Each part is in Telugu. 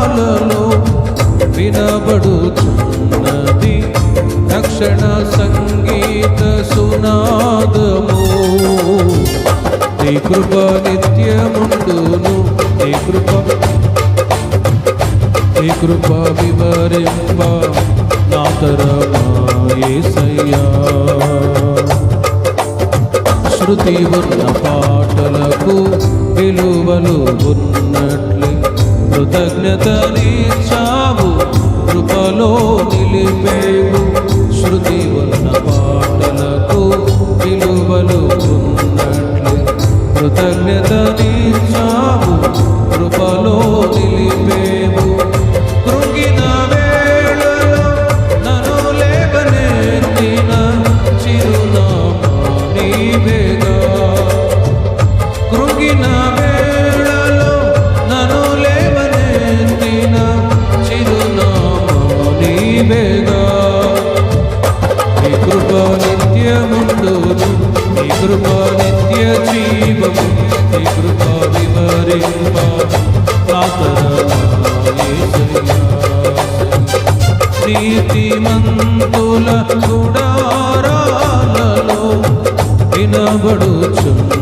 గుడారాలలో వినబడుచున్నది. రక్షణ సంగీత సునాదము. నీ కృప నిత్యముండును. నీ కృప నీ కృప వివరింప నా శృతి ఉన్న పాటలకు విలువలు ఉన్నట్లు కృతజ్ఞతని చావు కృపలో నిలిపేవు. శృతి నిత్యముండును నీ కృప నిత్య జీవము నీ కృప వివరింప నీతిమంతుల గుడారాలలో వినబడుచున్నది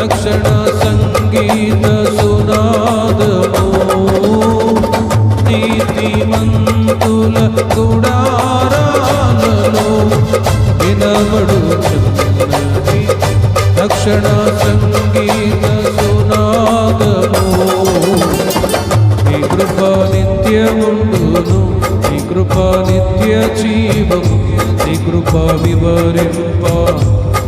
రక్షణ సంగీత సునాదము. వినబడుచున్నది రక్షణ సంగీత నీ కృప నిత్యముండును నీ కృప నిత్య జీవము నీ కృప వివరింప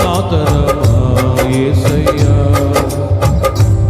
నాతరమాయ్యా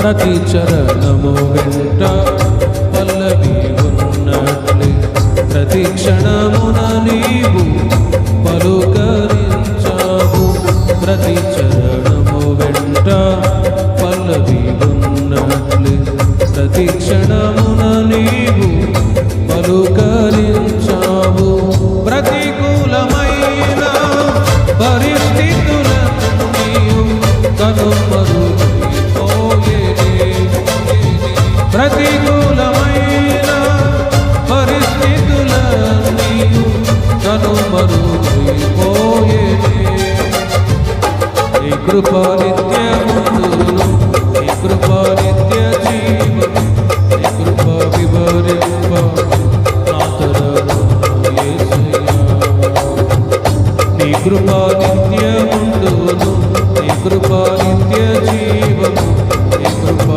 ప్రతి చరణము వెంట కనుమరుగైపోయేనే. నీ కృప నిత్యముందును నీ కృప నిత్య జీవము నీ కృప వివరింప నీ కృప నీ కృప నిత్య జీవము నీ కృప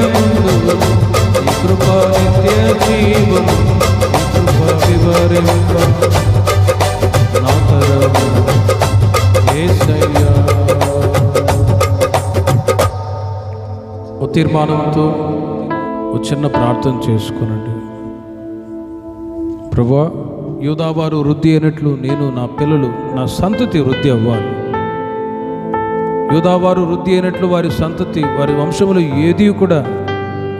నిత్యముందును నీ కృప నిత్య జీవము నీ కృప వివరింప. నా తరము యేసయ్యా ఓ తీర్మానంతో ఓ చిన్న ప్రార్థన చేసుకునండి. ప్రభా యూదావారు వృద్ధి అయినట్లు నేను నా పిల్లలు నా సంతతి వృద్ధి అవ్వాలి. యూదావారు వృద్ధి అయినట్లు వారి సంతతి వారి వంశములు ఏది కూడా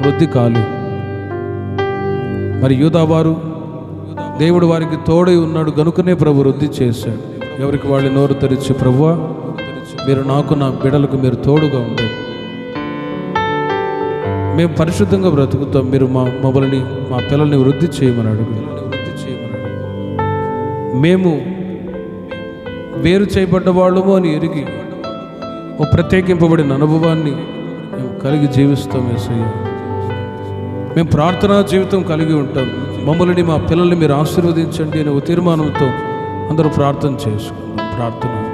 వృద్ధి కాలేదు. మరి యూదావారు దేవుడు వారికి తోడై ఉన్నాడు గనుకనే ప్రభు వృద్ధి చేశాడు. ఎవరికి వాళ్ళు నోరు తెరిచి ప్రభు మీరు నాకు నా బిడలకు మీరు తోడుగా ఉండండి. మేము పరిశుద్ధంగా బ్రతుకుతాం మీరు మా మమ్మల్ని మా పిల్లల్ని వృద్ధి చేయమన్నాడు వృద్ధి చేయమన్నాడు మేము వేరు చేయబడ్డ వాళ్ళము అని ఎరిగి ఓ ప్రత్యేకింపబడిన అనుభవాన్ని మేము కలిగి జీవిస్తాం ఏసయ్య మేము ప్రార్థనా జీవితం కలిగి ఉంటాం. మమ్మల్ని మా పిల్లల్ని మీరు ఆశీర్వదించండి అనే ఒక తీర్మానంతో అందరూ ప్రార్థన చేసుకుందాం. ప్రార్థన.